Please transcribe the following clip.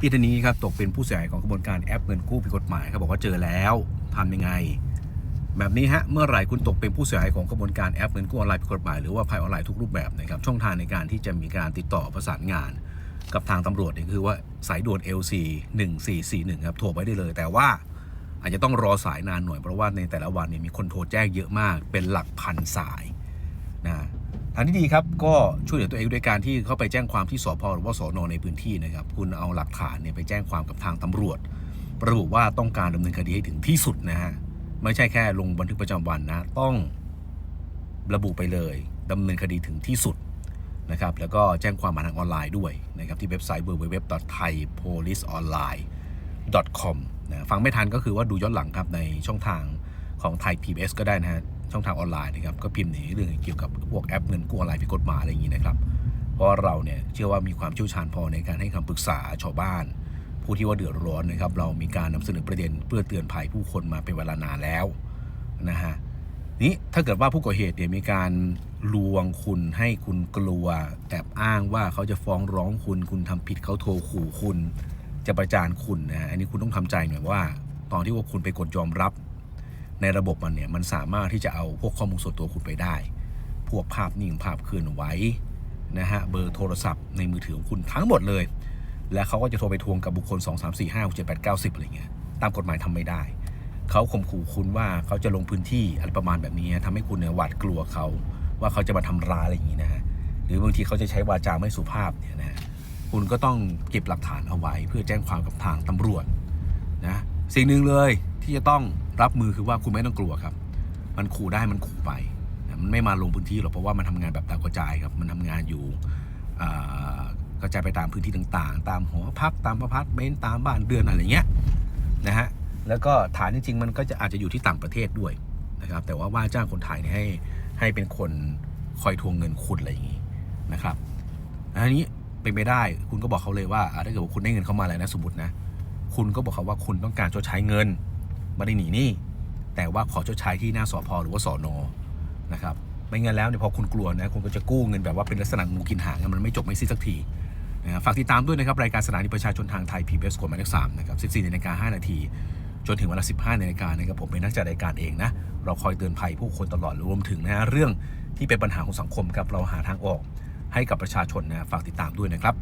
พี่ท่านนี้ครับตกเป็นผู้เสียหายของกระบวนการแอปเงินกู้ผิดกฎหมายเขาบอกว่าเจอแล้วทำยังไง แบบนี้ฮะเมื่อไหร่คุณตกเป็นผู้เสียหายของกระบวนการแอปเงินกู้ออนไลน์ผิดกฎหมายหรือว่าภัยออนไลน์ทุกรูปแบบนะครับช่องทางในการที่จะมีการติดต่อประสานงาน กับทางตำรวจเนี่ยคือว่าสายด่วน LC 1441ครับโทรไปได้เลย แต่ว่าอาจจะต้องรอสายนานหน่อยเพราะว่าในแต่ละวันเนี่ยมีคนโทรแจ้งเยอะมากเป็นหลักพันสาย ทางที่ดีครับก็ช่วยเหลือตัวเองด้วยการที่เข้าไปแจ้งความที่สพหรือว่าสนในพื้นที่นะครับ คุณเอาหลักฐานเนี่ยไปแจ้งความกับทางตำรวจระบุว่าต้องการดำเนินคดีให้ถึงที่สุดนะฮะไม่ใช่แค่ลงบันทึกประจำวันนะต้องระบุไปเลยดำเนินคดีถึงที่สุดนะครับแล้วก็แจ้งความผ่านทางออนไลน์ด้วยนะครับที่เว็บไซต์ www.thaipoliceonline.com นะฟังไม่ทันก็คือว่าดูย้อนหลังครับในช่องทางของไทย PBS ก็ได้นะฮะ ช่องทางออนไลน์นะครับก็พิมพ์ในเรื่องเกี่ยวกับพวกแอปเงินกู้ออนไลน์ผิดกฎหมายอะไรอย่างนี้นะครับ เพราะเราเนี่ยเชื่อว่ามีความเชี่ยวชาญพอในการให้คำปรึกษาชาวบ้าน ผู้ที่ว่าเดือดร้อนนะครับ เรามีการนำเสนอประเด็นเพื่อเตือนภัยผู้คนมาเป็นเวลานานแล้วนะฮะนี้ถ้าเกิดว่าผู้ก่อเหตุเนี่ยมีการลวงคุณให้คุณกลัวแอบอ้างว่าเขาจะฟ้องร้องคุณ คุณทำผิดเขาโทรขู่คุณ จะประจานคุณนะฮะอันนี้คุณต้องทำใจหน่อยว่า ตอนที่ว่าคุณไปกดยอมรับ ในระบบมันเนี่ยมันสามารถที่จะเอาพวกข้อมูลส่วนตัวคุณไปได้ พวกภาพนิ่งภาพเคลื่อนไหวนะฮะเบอร์โทรศัพท์ในมือถือของคุณทั้งหมดเลย และเขาก็จะโทรไปทวงกับบุคคล 2 3 4 5 6 7 8 9 10อะไรเงี้ยตามกฎหมายทำไม่ได้ เขาข่มขู่คุณว่าเขาจะลงพื้นที่อะไรประมาณแบบนี้ทำให้คุณเนี่ยหวาดกลัวเขาว่าเขาจะมาทำร้ายอะไรอย่างนี้นะฮะหรือบางทีเขาจะใช้วาจาไม่สุภาพเนี่ยนะฮะคุณก็ต้องเก็บหลักฐานเอาไว้ เพื่อแจ้งความกับทางตำรวจนะสิ่งหนึ่งเลยที่จะต้อง รับมือคือว่าคุณไม่ต้องกลัวครับ มันขู่ได้มันขู่ไปมันไม่มาลงพื้นที่หรอกเพราะว่ามันทำงานแบบดากระจายครับ มันทำงานอยู่กระจายไปตามพื้นที่ต่างๆ ตามหอพักตามพระพักเมนต์ตามบ้านเรือนอะไรเงี้ยนะฮะแล้วก็ฐานจริงๆ มันก็จะอาจจะอยู่ที่ต่างประเทศด้วยนะครับ แต่ว่าว่าจ้างคนไทยให้ให้เป็นคนคอยทวงเงินคุณอะไรอย่างนี้นะครับอันนี้เป็นไปได้คุณก็บอกเขาเลยว่าอ่าถ้าเกิดว่าคุณได้เงินเข้ามาแล้วนะสมมตินะคุณก็บอกเขาว่าคุณต้องการชดใช้เงิน ไม่ได้หนีหนี้แต่ว่าขอชดใช้ที่หน้าสพหรือว่าสอนอนะครับไม่งั้นแล้วเนี่ยพอคุณกลัวนะคุณก็จะกู้เงินแบบว่าเป็นลักษณะงูกินหางมันไม่จบไม่สิ้นสักทีนะฝากติดตามด้วยนะครับ รายการสถานีประชาชนทางไทย PBS กฎหมายเลขสามนะครับ14นาฬิกา5นาที จนถึงเวลา 15นาฬิกานะครับผมเป็นนักจัดรายการเองนะ เราคอยเตือนภัยผู้คนตลอดรวมถึงนะฮะเรื่องที่เป็นปัญหาของสังคมครับเราหาทางออก ให้กับประชาชนนะฝากติดตามด้วยนะครับ